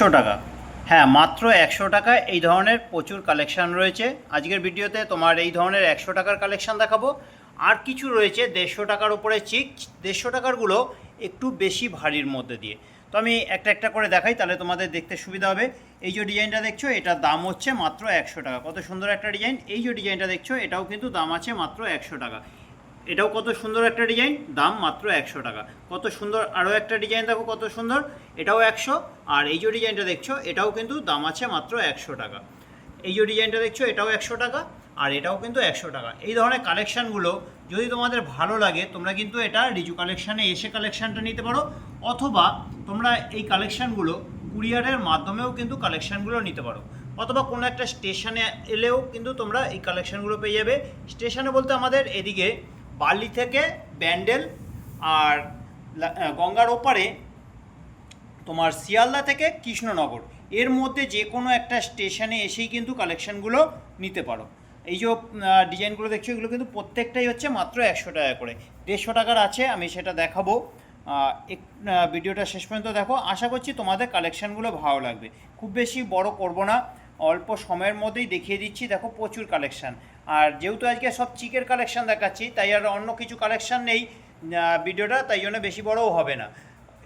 একশো টাকা। হ্যাঁ মাত্র একশো টাকায় এই ধরনের প্রচুর কালেকশান রয়েছে। আজকের ভিডিওতে তোমার এই ধরনের একশো টাকার কালেকশান দেখাবো। আর কিছু রয়েছে দেড়শো টাকার উপরে চিক দেড়শো টাকারগুলো একটু বেশি ভারীর মধ্যে দিয়ে। তো আমি একটা একটা করে দেখাই, তাহলে তোমাদের দেখতে সুবিধা হবে। এই যে ডিজাইনটা দেখছ, এটার দাম হচ্ছে মাত্র একশো টাকা। কত সুন্দর একটা ডিজাইন। এই যে ডিজাইনটা দেখছ, এটাও কিন্তু দাম আছে মাত্র একশো টাকা। এটাও কত সুন্দর একটা ডিজাইন? দাম মাত্র একশো টাকা। কত সুন্দর আরও একটা ডিজাইন দেখো কত সুন্দর। এটাও একশো। আর এই যে ডিজাইনটা দেখছ, এটাও কিন্তু দাম আছে মাত্র একশো টাকা। এই যে ডিজাইনটা দেখছ, এটাও একশো টাকা আর এটাও কিন্তু একশো টাকা। এই ধরনের কালেকশানগুলো যদি তোমাদের ভালো লাগে, তোমরা কিন্তু এটা রিজু কালেকশানে এসে কালেকশানটা নিতে পারো। অথবা তোমরা এই কালেকশানগুলো কুরিয়ারের মাধ্যমেও কিন্তু কালেকশানগুলো নিতে পারো। অথবা কোনো একটা স্টেশনে এলেও কিন্তু তোমরা এই কালেকশানগুলো পেয়ে যাবে। স্টেশনে বলতে আমাদের এদিকে বালি থেকে ব্যান্ডেল আর গঙ্গার ওপারে তোমার শিয়ালদা থেকে কৃষ্ণনগর। এর মধ্যে যে কোনো একটা স্টেশনে এসেই কিন্তু কালেকশানগুলো নিতে পারো। এই যে ডিজাইনগুলো দেখছ, এগুলো কিন্তু প্রত্যেকটাই হচ্ছে মাত্র একশো টাকা করে। দেড়শো টাকার আছে, আমি সেটা দেখাবো। এক ভিডিওটা শেষ পর্যন্ত দেখো। আশা করছি তোমাদের কালেকশানগুলো ভালো লাগবে। খুব বেশি বড় করব না, অল্প সময়ের মধ্যেই দেখিয়ে দিচ্ছি। দেখো, প্রচুর কালেকশান। আর যেহেতু আজকে সব চিকের কালেকশান দেখাচ্ছি, তাই আর অন্য কিছু কালেকশান নেই ভিডিওটা, তাই জন্য বেশি বড়ও হবে না।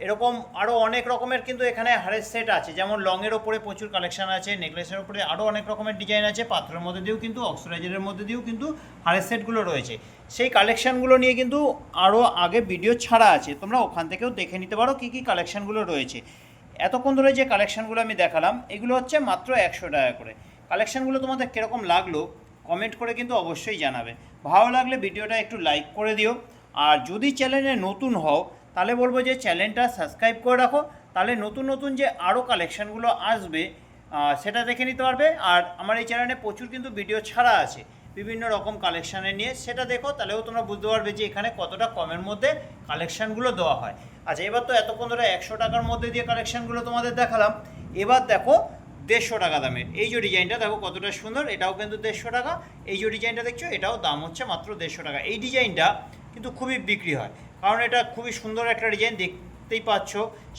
এরকম আরও অনেক রকমের কিন্তু এখানে হারের সেট আছে, যেমন লংয়ের ওপরে প্রচুর কালেকশান আছে নেকলেসের ওপরে আরও অনেক রকমের ডিজাইন আছে, পাথরের মধ্যে দিয়েও কিন্তু অক্সিডাইজারের মধ্যে দিয়েও কিন্তু হারের সেটগুলো রয়েছে। সেই কালেকশানগুলো নিয়ে কিন্তু আরও আগে ভিডিও ছাড়া আছে, তোমরা ওখান থেকেও দেখে নিতে পারো কী কী কালেকশানগুলো রয়েছে। এতক্ষণ ধরে যে কালেকশানগুলো আমি দেখালাম, এগুলো হচ্ছে মাত্র একশো টাকা করে। কালেকশানগুলো তোমাদের কীরকম লাগল কমেন্ট করে কিন্তু অবশ্যই জানাবে। ভালো লাগলে ভিডিওটা একটু লাইক করে দিও। আর যদি চ্যানেলে নতুন হও, তাহলে বলব যে চ্যানেলটা সাবস্ক্রাইব করে রাখো। তাহলে নতুন নতুন যে আরও কালেকশানগুলো আসবে সেটা দেখে নিতে পারবে। আর আমার এই চ্যানেলে প্রচুর কিন্তু ভিডিও ছাড়া আছে। বিভিন্ন রকম কালেকশানে নিয়ে সেটা দেখো, তাহলেও তোমরা বুঝতে পারবে যে এখানে কতটা কমের মধ্যে কালেকশানগুলো দেওয়া হয়। আচ্ছা এবার তো এতক্ষণ ধরে একশো টাকার মধ্যে দিয়ে কালেকশানগুলো তোমাদের দেখালাম। এবার দেখো দেড়শো টাকা দামের। এই যে ডিজাইনটা, দেখো কতটা সুন্দর, এটাও কিন্তু দেড়শো টাকা। এই যে ডিজাইনটা দেখছ, এটাও দাম হচ্ছে মাত্র দেড়শো টাকা। এই ডিজাইনটা কিন্তু খুবই বিক্রি হয়, কারণ এটা খুবই সুন্দর একটা ডিজাইন দেখতেই পাচ্ছ।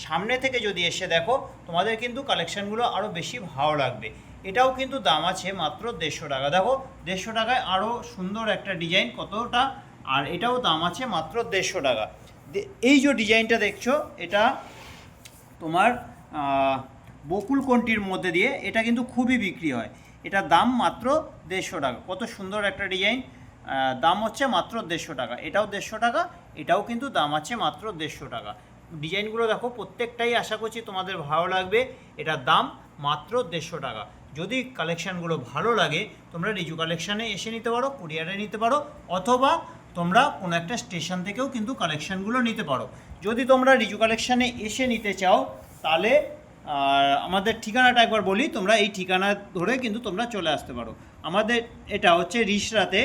সামনে থেকে যদি এসে দেখো, তোমাদের কিন্তু কালেকশানগুলো আরও বেশি ভালো লাগবে। এটাও কিন্তু দাম আছে মাত্র দেড়শো টাকা। দেখো, দেড়শো টাকায় আরও সুন্দর একটা ডিজাইন কতটা, আর এটাও দাম আছে মাত্র দেড়শো টাকা। এই যে ডিজাইনটা দেখছ, এটা তোমার বকুল কোনটির মধ্যে দিয়ে, এটা কিন্তু খুবই বিক্রি হয়। এটার দাম মাত্র দেড়শো টাকা। কত সুন্দর একটা ডিজাইন। দাম হচ্ছে মাত্র দেড়শো টাকা। এটাও দেড়শো টাকা, এটাও কিন্তু দাম আছে মাত্র দেড়শো টাকা। ডিজাইনগুলো দেখো, প্রত্যেকটাই আশা করছি তোমাদের ভালো লাগবে। এটার দাম মাত্র দেড়শো টাকা। যদি কালেকশানগুলো ভালো লাগে, তোমরা রিজু কালেকশানে এসে নিতে পারো, কুরিয়ারে নিতে পারো, অথবা তোমরা কোনো একটা স্টেশন থেকেও কিন্তু কালেকশানগুলো নিতে পারো। যদি তোমরা রিজু কালেকশানে এসে নিতে চাও, তাহলে আর আমাদের ঠিকানাটা একবার বলি, তোমরা এই ঠিকানা ধরে কিন্তু তোমরা চলে আসতে পারো। আমাদের এটা হচ্ছে রিসরাতে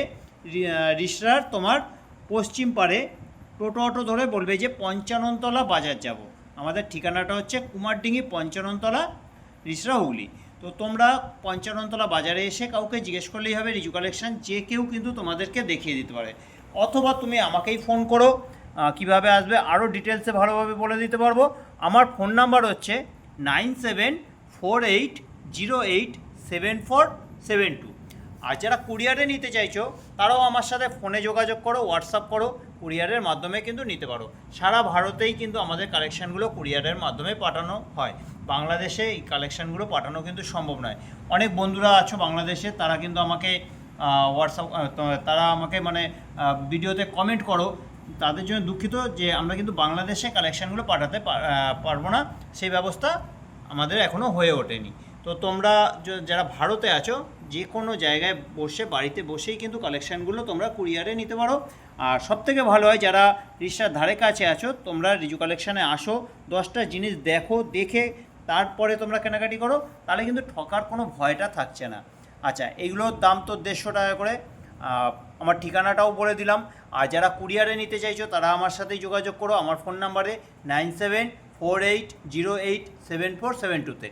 রিসরার তোমার পশ্চিম পাড়ে টোটো অটো ধরে বলবে যে পঞ্চাননতলা বাজার যাব। আমাদের ঠিকানাটা হচ্ছে কুমারডিঙ্গি পঞ্চাননতলা, রিসরা হুগলি। তো তোমরা পঞ্চাননতলা বাজারে এসে কাউকে জিজ্ঞেস করলেই হবে, রিজু কালেকশন যে কেউ কিন্তু তোমাদেরকে দেখিয়ে দিতে পারে। অথবা তুমি আমাকেই ফোন করো কীভাবে আসবে, আরও ডিটেলসে ভালোভাবে বলে দিতে পারব। আমার ফোন নাম্বার হচ্ছে nine seven four eight zero eight seven four seven two. আর যারা কুরিয়ারে নিতে চাইছো, তারাও আমার সাথে ফোনে যোগাযোগ করো, হোয়াটসঅ্যাপ করো, কুরিয়ারের মাধ্যমে কিন্তু নিতে পারো। সারা ভারতেই কিন্তু আমাদের কালেকশানগুলো কুরিয়ারের মাধ্যমে পাঠানো হয়। বাংলাদেশে এই কালেকশানগুলো পাঠানো কিন্তু সম্ভব নয়। অনেক বন্ধুরা আছো বাংলাদেশে, তারা কিন্তু আমাকে হোয়াটসঅ্যাপ তারা আমাকে মানে ভিডিওতে কমেন্ট করো। তাদের জন্য দুঃখিত যে আমরা কিন্তু বাংলাদেশে কালেকশানগুলো পাঠাতে পারব না। সেই ব্যবস্থা আমাদের এখনও হয়ে ওঠেনি। তো তোমরা যারা ভারতে আছো যে কোনো জায়গায় বসে, বাড়িতে বসেই কিন্তু কালেকশানগুলো তোমরা কুরিয়ারে নিতে পারো। আর সবথেকে ভালো হয়, যারা রিক্সার ধারে কাছে আছো, তোমরা রিজু কালেকশানে আসো, দশটা জিনিস দেখো, দেখে তারপরে তোমরা কেনাকাটি করো, তাহলে কিন্তু ঠকার কোনো ভয়টা থাকছে না। আচ্ছা এগুলোর দাম তো দেড়শো টাকা করে। আমার ঠিকানাটাও বলে দিলাম। আর যারা কুরিয়ারে নিতে চাইছো, তারা আমার সাথেই যোগাযোগ করো। আমার ফোন নাম্বারে nine seven four eight zero eight seven four seven টুতে।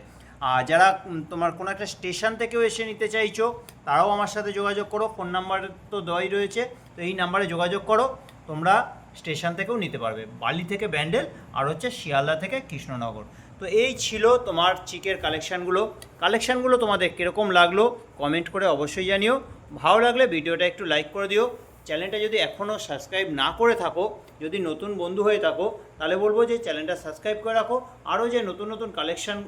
আর যারা তোমার কোনো একটা স্টেশন থেকেও এসে নিতে চাইছো, তারাও আমার সাথে যোগাযোগ করো। ফোন নাম্বার তো দেওয়াই রয়েছে, তো এই নাম্বারে যোগাযোগ করো। তোমরা স্টেশন থেকেও নিতে পারবে। বালি থেকে ব্যান্ডেল, আর হচ্ছে শিয়ালদা থেকে কৃষ্ণনগর। তো এই ছিল তোমার চিকের কালেকশানগুলো। কালেকশানগুলো তোমাদের কীরকম লাগল, কমেন্ট করে অবশ্যই জানিও। ভালো লাগলে ভিডিওটা একটু লাইক করে দিও। চ্যানেলটা যদি এখনও সাবস্ক্রাইব না করে থাকো, যদি নতুন বন্ধু হয়ে থাকো, তাহলে বলব যে চ্যানেলটা সাবস্ক্রাইব করে রাখো। আরও যে নতুন নতুন কালেকশান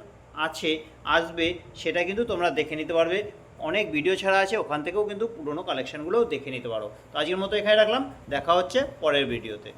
আছে, আসবে, সেটা কিন্তু তোমরা দেখে নিতে পারবে। অনেক ভিডিও ছাড়া আছে, ওখান থেকেও কিন্তু পুরনো কালেকশানগুলোও দেখে নিতে পারো। তো আজকের মতো এখানে রাখলাম। দেখা হচ্ছে পরের ভিডিওতে।